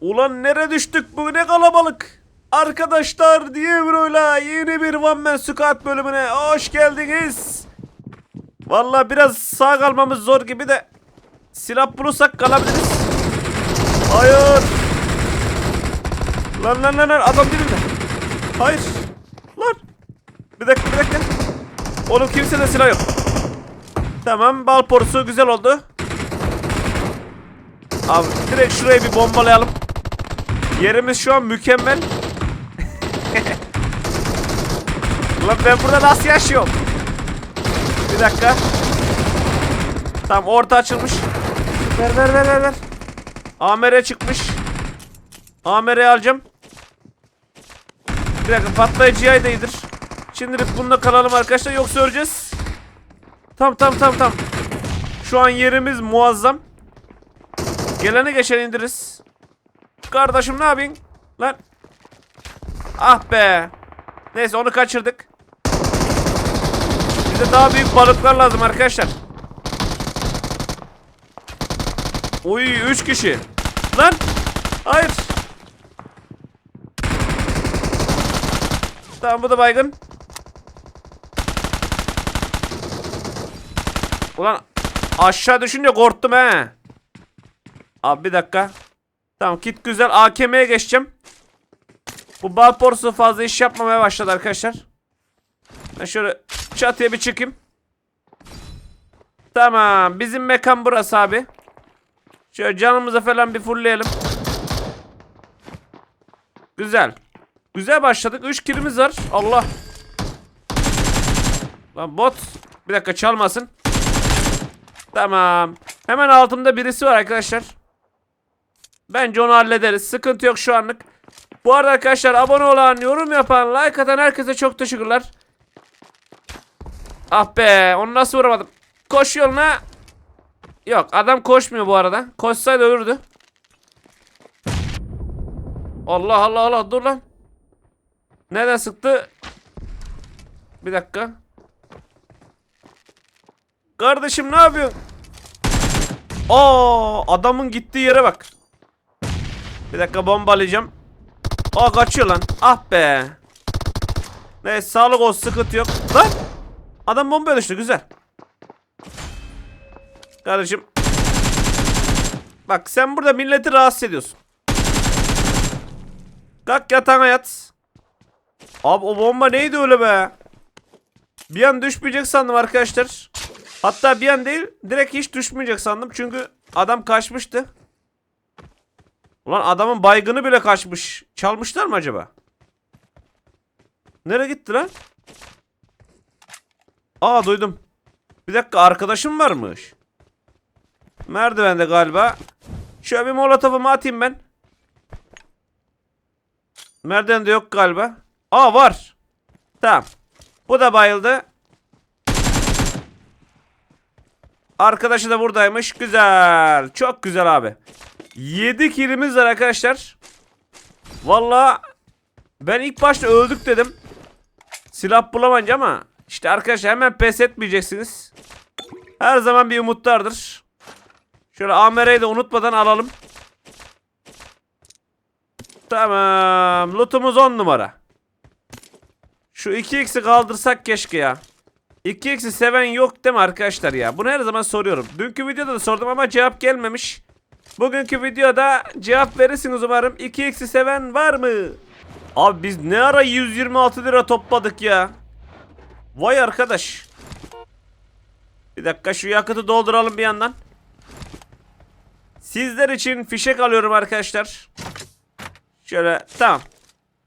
Ulan nere düştük bu ne kalabalık. Arkadaşlar diye böyle yeni bir One Man Squad bölümüne hoş geldiniz. Vallahi biraz sağ kalmamız zor gibi de silah bulursak kalabiliriz. Hayır. Lan lan lan lan adam dibimde. Hayır. Lan. Bir dakika bir dakika. Oğlum kimsede silah yok. Tamam bal porusu güzel oldu. Abi direkt şurayı bir bombalayalım. Yerimiz şu an mükemmel. Lan ben burada nasıl yaşıyorum? Bir dakika. Tamam orta açılmış. Ver ver ver ver ver. AMR çıkmış. AMR'yi alacağım. Bir dakika patlayıcı yay da iyidir. Şimdilik bununla kalalım arkadaşlar yoksa öleceğiz. Tamam tamam tamam tamam. Şu an yerimiz muazzam. Geleni geçen indiririz. Kardeşim ne yapayım? Lan. Ah be. Neyse onu kaçırdık. Bize daha büyük balıklar lazım arkadaşlar. Oy 3 kişi. Lan. Hayır. Tamam bu da baygın. Ulan aşağı düşünce korktum he. Abi bir dakika. Tamam kit güzel. AKM'ye geçeceğim. Bu bal porsu fazla iş yapmamaya başladı arkadaşlar. Ben şöyle çatıya bir çıkayım. Tamam. Bizim mekan burası abi. Şöyle canımıza falan bir fullleyelim. Güzel. Güzel başladık. 3 kilimiz var. Allah. Lan bot. Bir dakika çalmasın. Tamam. Hemen altımda birisi var arkadaşlar. Bence onu hallederiz. Sıkıntı yok şu anlık. Bu arada arkadaşlar abone olan, yorum yapan, like atan herkese çok teşekkürler. Ah be onu nasıl vuramadım. Koş yoluna. Yok adam koşmuyor bu arada. Koşsaydı ölürdü. Allah Allah Allah dur lan. Neden sıktı? Bir dakika. Kardeşim ne yapıyorsun? Aa adamın gittiği yere bak. Bir dakika bombalayacağım. Aa kaçıyor lan. Ah be. Neyse sağlık olsun sıkıntı yok. Lan. Adam bomba düştü güzel. Kardeşim. Bak sen burada milleti rahatsız ediyorsun. Kalk yatağına yat. Abi o bomba neydi öyle be? Bir an düşmeyecek sandım arkadaşlar. Hatta bir an değil direkt hiç düşmeyecek sandım. Çünkü adam kaçmıştı. Ulan adamın baygını bile kaçmış. Çalmışlar mı acaba? Nereye gitti lan? Aa duydum. Bir dakika arkadaşım varmış. Merdivende galiba. Şöyle bir molotofumu atayım ben. Merdivende yok galiba. Aa var. Tamam. Bu da bayıldı. Arkadaşı da buradaymış. Güzel. Çok güzel abi. 7 kilimiz var arkadaşlar. Valla ben ilk başta öldük dedim. Silah bulamayınca ama işte arkadaşlar hemen pes etmeyeceksiniz. Her zaman bir umutlardır. Şöyle AMR'yi de unutmadan alalım. Tamam. Lootumuz 10 numara. Şu 2x'i kaldırsak keşke ya. 2x'i seven yok değil mi arkadaşlar ya? Bunu her zaman soruyorum. Dünkü videoda da sordum ama cevap gelmemiş. Bugünkü videoda cevap verirsiniz umarım. 2x'i seven var mı? Abi biz ne ara 126 lira topladık ya? Vay arkadaş. Bir dakika şu yakıtı dolduralım bir yandan. Sizler için fişek alıyorum arkadaşlar. Şöyle tamam.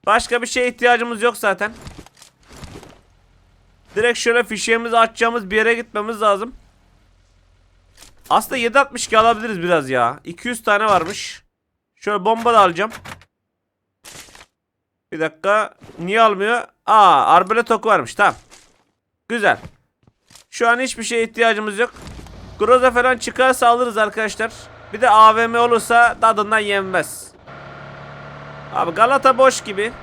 Başka bir şeye ihtiyacımız yok zaten. Direkt şöyle fişeğimizi açacağımız bir yere gitmemiz lazım. Aslında 7.62 alabiliriz biraz ya. 200 tane varmış. Şöyle bomba da alacağım. Bir dakika. Niye almıyor? Aa, arbelet oku varmış. Tamam. Güzel. Şu an hiçbir şeye ihtiyacımız yok. Groza falan çıkarsa alırız arkadaşlar. Bir de AVM olursa tadından yenmez. Abi Galata boş gibi.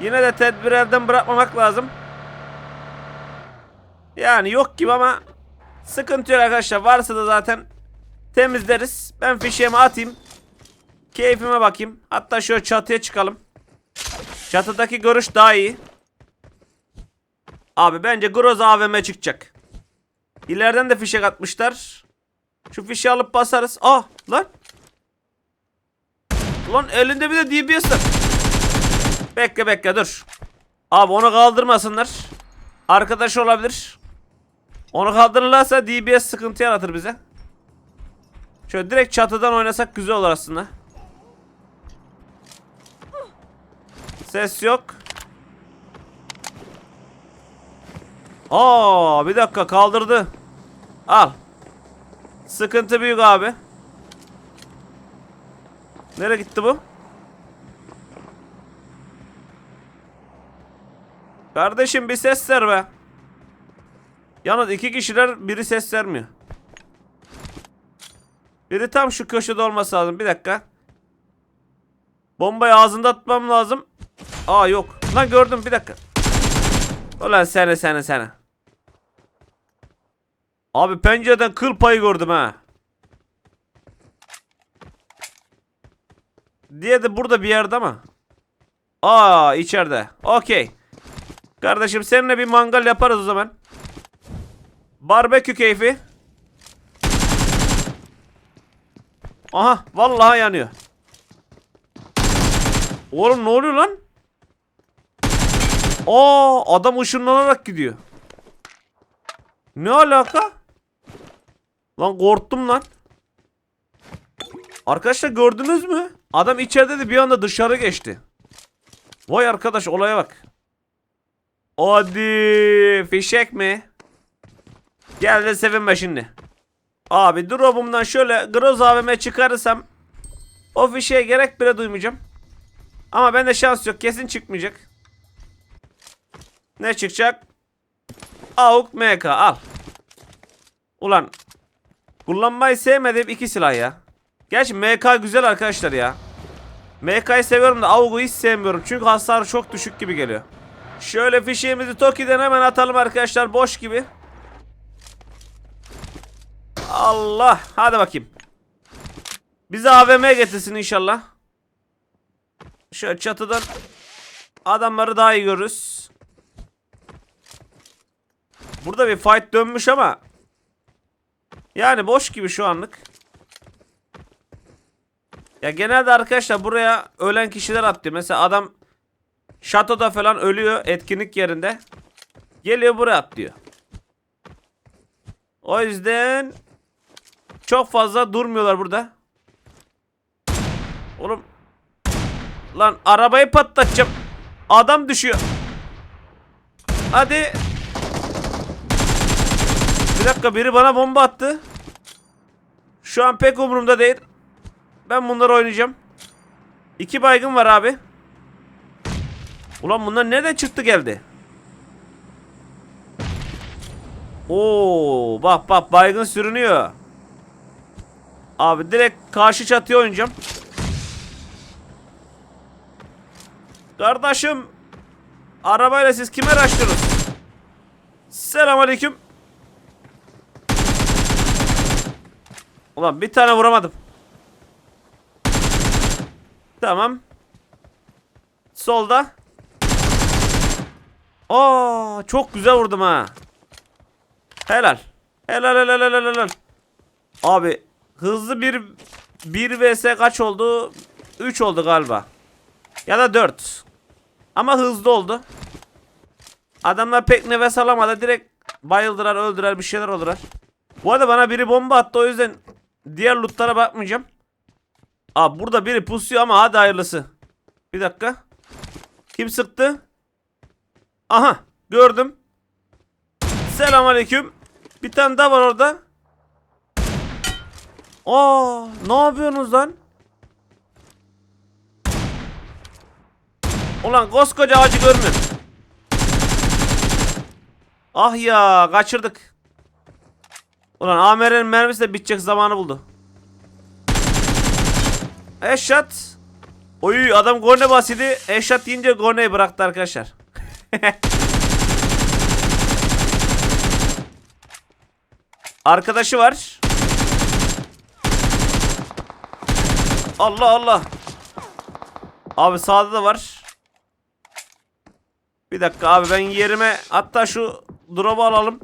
Yine de tedbir elden bırakmamak lazım. Yani yok gibi ama sıkıntı yok arkadaşlar. Varsa da zaten temizleriz. Ben fişeğimi atayım. Keyfime bakayım. Hatta şöyle çatıya çıkalım. Çatıdaki görüş daha iyi. Abi bence Groza AVM çıkacak. İleriden de fişek atmışlar. Şu fişi alıp basarız. Ah lan. Lan elinde bir de DBS var. Bekle bekle dur. Abi onu kaldırmasınlar. Arkadaş olabilir. Onu kaldırırlarsa DBS sıkıntı yaratır bize. Şöyle direkt çatıdan oynasak güzel olur aslında. Ses yok. Aa, bir dakika kaldırdı. Al. Sıkıntı büyük abi. Nereye gitti bu? Kardeşim bir ses ver be. Yalnız iki kişiler biri ses vermiyor. Biri tam şu köşede olması lazım. Bir dakika. Bombayı ağzında atmam lazım. Aa yok. Lan gördüm bir dakika. Ulan sene sene sene. Abi pencereden kıl payı gördüm ha. Diye de burada bir yerde ama. Aa içeride. Okey. Kardeşim seninle bir mangal yaparız o zaman. Barbekü keyfi. Aha vallahi yanıyor. Oğlum ne oluyor lan? Aa adam ışınlanarak gidiyor. Ne alaka? Lan korktum lan. Arkadaşlar gördünüz mü? Adam içeride de bir anda dışarı geçti. Vay arkadaş olaya bak. Hadi fişek mi? Gel de sevinme şimdi. Abi drop'umdan şöyle Groz AVM çıkarırsam o fişeğe gerek bile duymayacağım. Ama bende şans yok. Kesin çıkmayacak. Ne çıkacak? AUK MK al. Ulan kullanmayı sevmediğim iki silah ya. Gerçi MK güzel arkadaşlar ya. MK'yı seviyorum da AUK'u hiç sevmiyorum. Çünkü hasarı çok düşük gibi geliyor. Şöyle fişeğimizi Toki'den hemen atalım arkadaşlar. Boş gibi. Allah. Hadi bakayım. Bizi AVM getirsin inşallah. Şöyle çatıdan adamları daha iyi görürüz. Burada bir fight dönmüş ama yani boş gibi şu anlık. Ya genelde arkadaşlar buraya ölen kişiler atlıyor. Mesela adam şatoda falan ölüyor etkinlik yerinde. Geliyor buraya atlıyor. O yüzden çok fazla durmuyorlar burada. Oğlum Lan arabayı patlatacağım. Adam düşüyor. Hadi. Bir dakika biri bana bomba attı. Şu an pek umurumda değil. Ben bunları oynayacağım. İki baygın var abi. Ulan bunlar nereden çıktı geldi? Oo, bak bak baygın sürünüyor. Abi direkt karşı çatıya oynayacağım. Kardeşim arabayla siz kime araştırıyorsunuz? Selamünaleyküm. Ulan bir tane vuramadım. Tamam. Solda. Aa, çok güzel vurdum ha. Helal. Helal helal helal helal. Abi hızlı bir 1 vs kaç oldu? 3 oldu galiba. Ya da 4. Ama hızlı oldu. Adamlar pek nefes alamadı. Direkt bayıldılar, öldürer, bir şeyler oldular. Bu arada bana biri bomba attı o yüzden diğer lootlara bakmayacağım. Aa burada biri pusuyor ama hadi hayırlısı. Bir dakika. Kim sıktı? Aha gördüm. Selamünaleyküm. Bir tane daha var orada. Aa ne yapıyorsunuz lan? Ulan koskoca ağacı görmüyor. Ah ya kaçırdık. Ulan AMR'nin mermisi de bitecek zamanı buldu. Eşat. Oy adam korne basıydı. Eşat deyince korneyi bıraktı arkadaşlar. Arkadaşı var. Allah Allah. Abi sağda da var. Bir dakika abi ben yerime hatta şu drop'u alalım.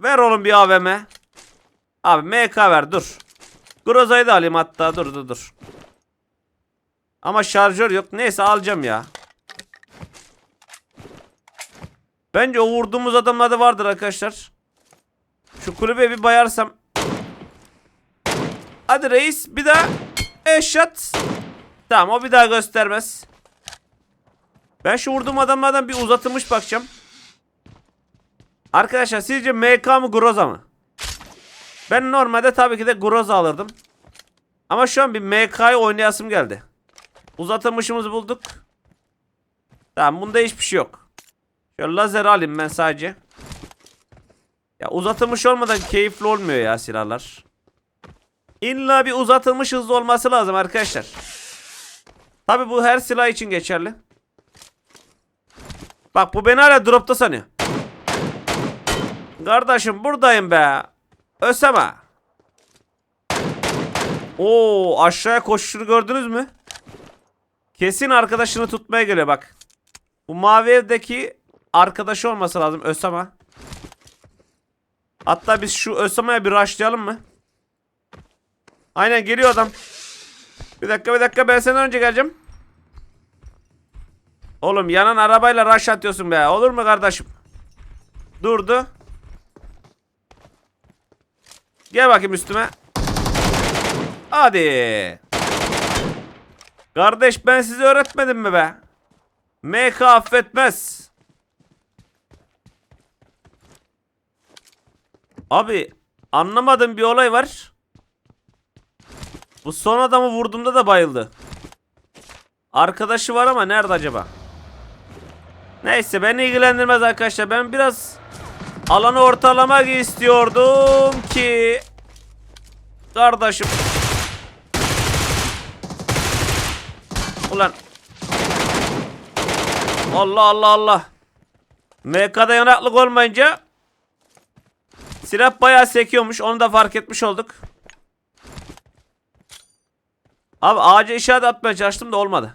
Ver oğlum bir AVM. Abi MK ver dur. Groza'yı da alayım hatta dur dur dur. Ama şarjör yok. Neyse alacağım ya. Bence o vurduğumuz adamlarda vardır arkadaşlar. Şu kulübe bir bayarsam. Hadi reis bir daha. Eşat. Tamam o bir daha göstermez. Ben şu vurduğum adamlardan bir uzatılmış bakacağım. Arkadaşlar sizce MK mı Groza mı? Ben normalde tabii ki de Groza alırdım. Ama şu an bir MK'yı oynayasım geldi. Uzatılmışımızı bulduk. Tamam bunda hiçbir şey yok. Şöyle lazer alayım ben sadece. Ya uzatılmış olmadan keyifli olmuyor ya silahlar. İlla bir uzatılmış hızlı olması lazım arkadaşlar. Tabi bu her silah için geçerli. Bak bu beni hala dropta sanıyor. Kardeşim buradayım be. Öseme. Oo aşağıya koşuşunu gördünüz mü? Kesin arkadaşını tutmaya geliyor bak. Bu mavi evdeki arkadaşı olması lazım Ösama. Hatta biz şu Ösama'ya bir rushlayalım mı? Aynen geliyor adam. Bir dakika bir dakika ben senden önce geleceğim. Oğlum yanan arabayla rush atıyorsun be. Olur mu kardeşim? Durdu. Gel bakayım üstüme. Hadi. Kardeş ben size öğretmedim mi be? MK affetmez. Abi anlamadığım bir olay var. Bu son adamı vurduğumda da bayıldı. Arkadaşı var ama nerede acaba? Neyse beni ilgilendirmez arkadaşlar. Ben biraz alanı ortalamak istiyordum ki kardeşim. Ulan. Allah Allah Allah. MK'da yanaklık olmayınca silah bayağı sekiyormuş. Onu da fark etmiş olduk. Abi ağaca işaret atmaya çalıştım da olmadı.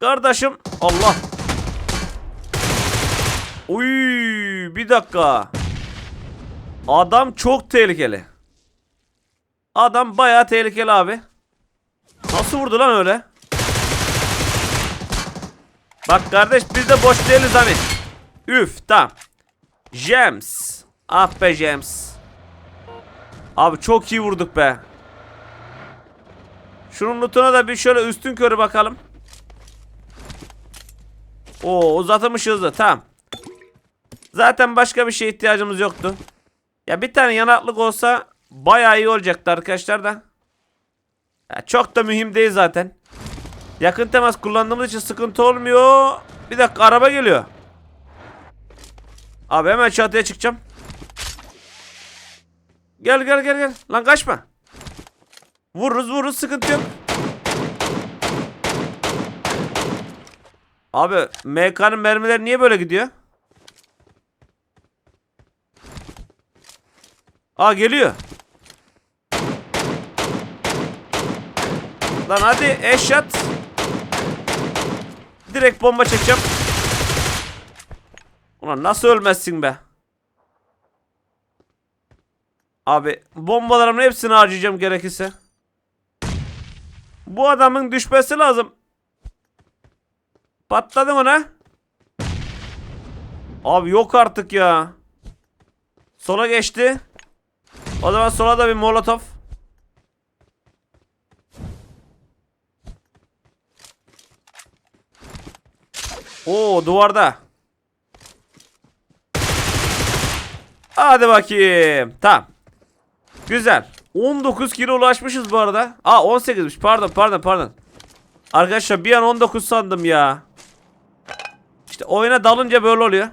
Kardeşim Allah. Uy bir dakika. Adam çok tehlikeli. Adam bayağı tehlikeli abi. Nasıl vurdu lan öyle? Bak kardeş biz de boş değiliz hani. Üf tamam. James. Ah be James. Abi çok iyi vurduk be. Şunun lootuna da bir şöyle üstün körü bakalım. Oo uzatılmış hızlı tamam. Zaten başka bir şeye ihtiyacımız yoktu. Ya bir tane yanaklık olsa bayağı iyi olacaktı arkadaşlar da. Ya çok da mühim değil zaten. Yakın temas kullandığımız için sıkıntı olmuyor. Bir dakika araba geliyor. Abi hemen çatıya çıkacağım. Gel gel gel gel. Lan kaçma. Vururuz vururuz sıkıntı yok. Abi MK'nın mermileri niye böyle gidiyor? Aa geliyor. Lan hadi eşat. Direkt bomba çekeceğim. Ulan nasıl ölmezsin be? Abi bombalarımın hepsini harcayacağım gerekirse. Bu adamın düşmesi lazım. Patladı mı ne? Abi yok artık ya. Sola geçti. O zaman sola da bir molotof. Oo duvarda. Hadi bakayım. Tamam. Güzel. 19 kilo ulaşmışız bu arada. Aa 18'miş. Pardon pardon pardon. Arkadaşlar bir an 19 sandım ya. İşte oyuna dalınca böyle oluyor.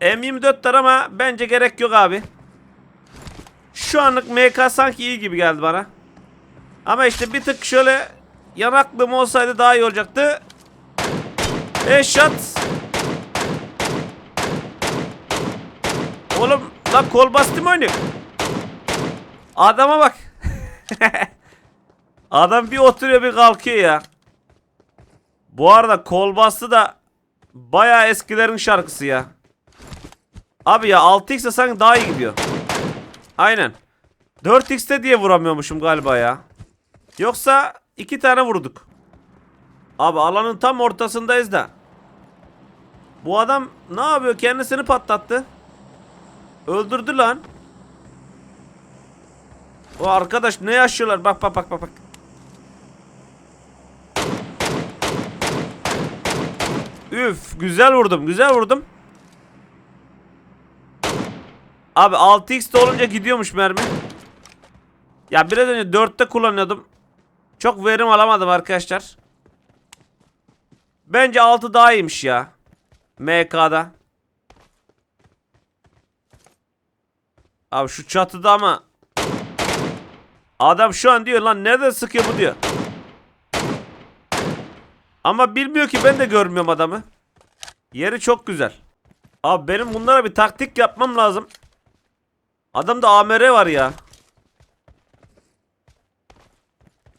M24'ler ama bence gerek yok abi. Şu anlık MK sanki iyi gibi geldi bana. Ama işte bir tık şöyle yanaklığım olsaydı daha iyi olacaktı. Headshot. Oğlum lan kol bastı mı oynuyor? Adama bak. Adam bir oturuyor bir kalkıyor ya. Bu arada kol bastı da bayağı eskilerin şarkısı ya. Abi ya 6x'e sanki daha iyi gidiyor. Aynen. 4x'te diye vuramıyormuşum galiba ya. Yoksa iki tane vurduk. Abi alanın tam ortasındayız da. Bu adam ne yapıyor? Kendisini patlattı. Öldürdü lan. O arkadaş ne yaşıyorlar? Bak bak bak bak bak. Üf, güzel vurdum, güzel vurdum. Abi 6x de olunca gidiyormuş mermi. Ya biraz önce 4'te kullanıyordum. Çok verim alamadım arkadaşlar. Bence 6 daha iyiymiş ya. MK'da. Abi şu çatıda ama Adam şu an diyor lan nereden sıkıyor bu diyor. Ama bilmiyor ki ben de görmüyorum adamı. Yeri çok güzel. Abi benim bunlara bir taktik yapmam lazım. Adamda AMR var ya.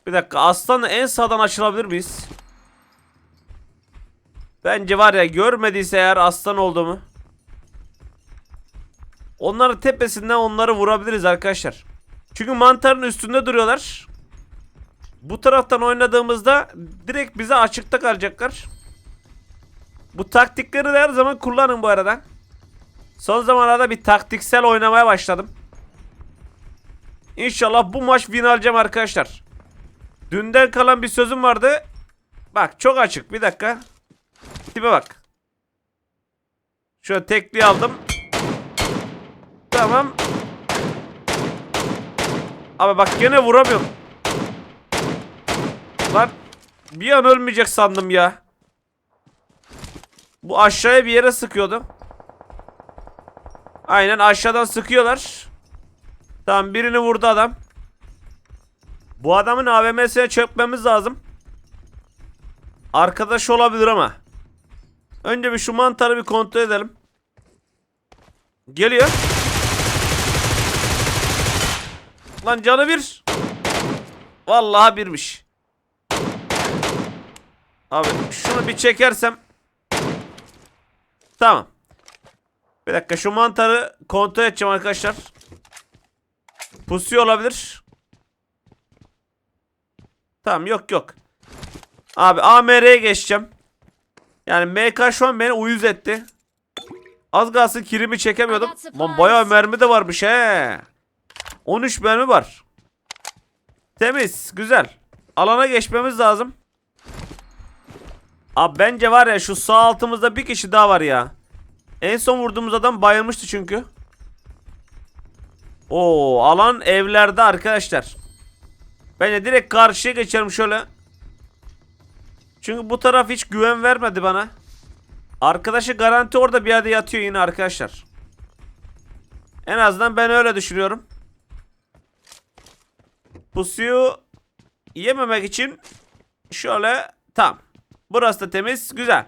Bir dakika aslanla en sağdan açılabilir miyiz? Bence var ya görmediyse eğer aslan olduğumu. Onların tepesinden onları vurabiliriz arkadaşlar. Çünkü mantarın üstünde duruyorlar. Bu taraftan oynadığımızda direkt bize açıkta kalacaklar. Bu taktikleri de her zaman kullanın bu arada. Son zamanlarda bir taktiksel oynamaya başladım. İnşallah bu maç win alacağım arkadaşlar. Dünden kalan bir sözüm vardı. Bak çok açık bir dakika. Tipe bak. Şöyle tekliği aldım. Tamam. Abi bak gene vuramıyorum. Lan bir an ölmeyecek sandım ya. Bu aşağıya bir yere sıkıyordu. Aynen aşağıdan sıkıyorlar. Tamam birini vurdu adam. Bu adamın AVM'sine çökmemiz lazım. Arkadaş olabilir ama. Önce bir şu mantarı bir kontrol edelim. Geliyor. Lan canı bir. Vallahi birmiş. Abi şunu bir çekersem. Tamam. Bir dakika şu mantarı kontrol edeceğim arkadaşlar. Pusuyor olabilir. Tamam yok yok. Abi AMR'ye geçeceğim. Yani MK şu an beni uyuz etti. Az kalsın kirimi çekemiyordum. Lan bayağı mermi de varmış he. 13 mermi var. Temiz. Güzel. Alana geçmemiz lazım. Abi bence var ya şu sağ altımızda bir kişi daha var ya. En son vurduğumuz adam bayılmıştı çünkü. Oo alan evlerde arkadaşlar. Bence direkt karşıya geçelim şöyle. Çünkü bu taraf hiç güven vermedi bana. Arkadaşı garanti orada bir yerde yatıyor yine arkadaşlar. En azından ben öyle düşünüyorum. Pusuyu yememek için şöyle tam. Burası da temiz. Güzel.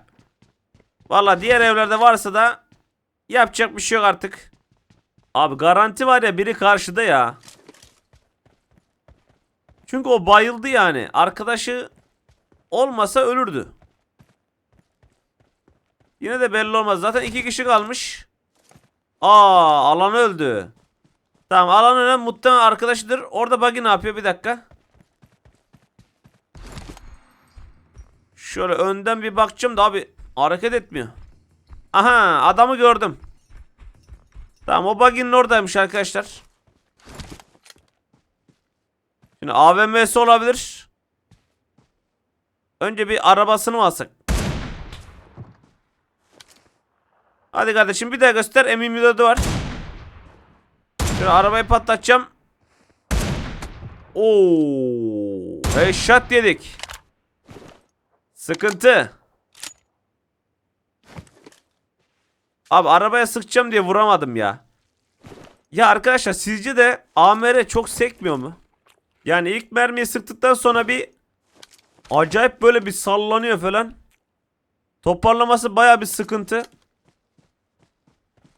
Valla diğer evlerde varsa da yapacak bir şey yok artık. Abi garanti var ya biri karşıda ya. Çünkü o bayıldı yani. Arkadaşı olmasa ölürdü. Yine de belli olmaz. Zaten iki kişi kalmış. Aa alan öldü. Tamam alan ölen muhtemelen arkadaşıdır. Orada buggy ne yapıyor bir dakika. Şöyle önden bir bakacağım da abi hareket etmiyor. Aha adamı gördüm. Tamam o buggy'nin oradaymış arkadaşlar. Şimdi AVM'si olabilir. Önce bir arabasını alsak? Hadi kardeşim bir daha göster. M24'ü var. Şöyle arabayı patlatacağım. Oo, headshot yedik. Sıkıntı. Abi arabaya sıkacağım diye vuramadım ya. Ya arkadaşlar sizce de AMR çok sekmiyor mu? Yani ilk mermiyi sıktıktan sonra bir acayip böyle bir sallanıyor falan. Toparlaması baya bir sıkıntı.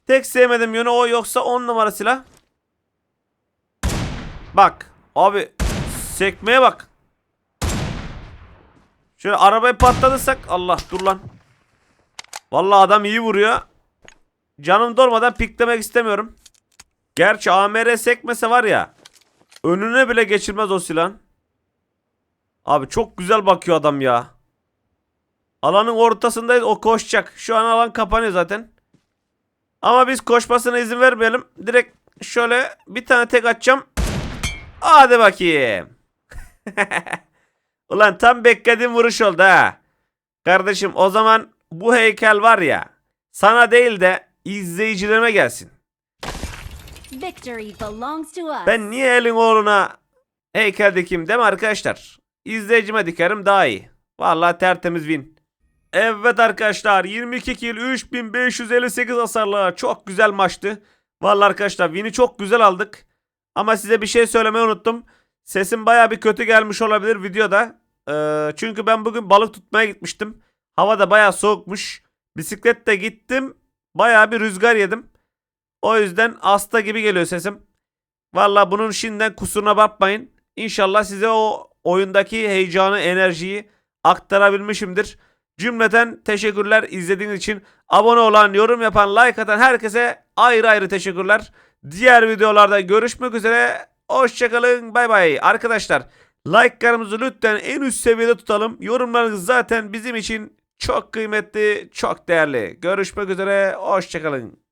Tek sevmediğim yönü o yoksa 10 numara silah. Bak. Abi sekmeye bak. Şöyle arabayı patlatırsak Allah dur lan. Vallahi adam iyi vuruyor. Canım dolmadan piklemek istemiyorum. Gerçi AMR sekmese var ya. Önüne bile geçirmez o silah. Abi çok güzel bakıyor adam ya. Alanın ortasındayız o koşacak. Şu an alan kapanıyor zaten. Ama biz koşmasına izin vermeyelim. Direkt şöyle bir tane tek atacağım. Hadi bakayım. Ulan tam beklediğim vuruş oldu ha. Kardeşim o zaman bu heykel var ya sana değil de izleyicilerime gelsin. Ben niye elin oğluna heykel dikeyim değil mi arkadaşlar? İzleyicime dikerim daha iyi. Vallahi tertemiz win. Evet arkadaşlar 22 kill 3558 hasarlı çok güzel maçtı. Vallahi arkadaşlar win'i çok güzel aldık. Ama size bir şey söylemeyi unuttum. Sesim baya bir kötü gelmiş olabilir videoda. Ee, çünkü ben bugün balık tutmaya gitmiştim. Hava da baya soğukmuş. Bisikletle gittim. Baya bir rüzgar yedim. O yüzden hasta gibi geliyor sesim. Valla bunun şimdiden kusuruna bakmayın. İnşallah size o oyundaki heyecanı, enerjiyi aktarabilmişimdir. Cümleten teşekkürler izlediğiniz için. Abone olan, yorum yapan, like atan herkese ayrı ayrı teşekkürler. Diğer videolarda görüşmek üzere. Hoşçakalın. Bay bay. Arkadaşlar like'larımızı lütfen en üst seviyede tutalım. Yorumlarınız zaten bizim için çok kıymetli, çok değerli. Görüşmek üzere. Hoşçakalın.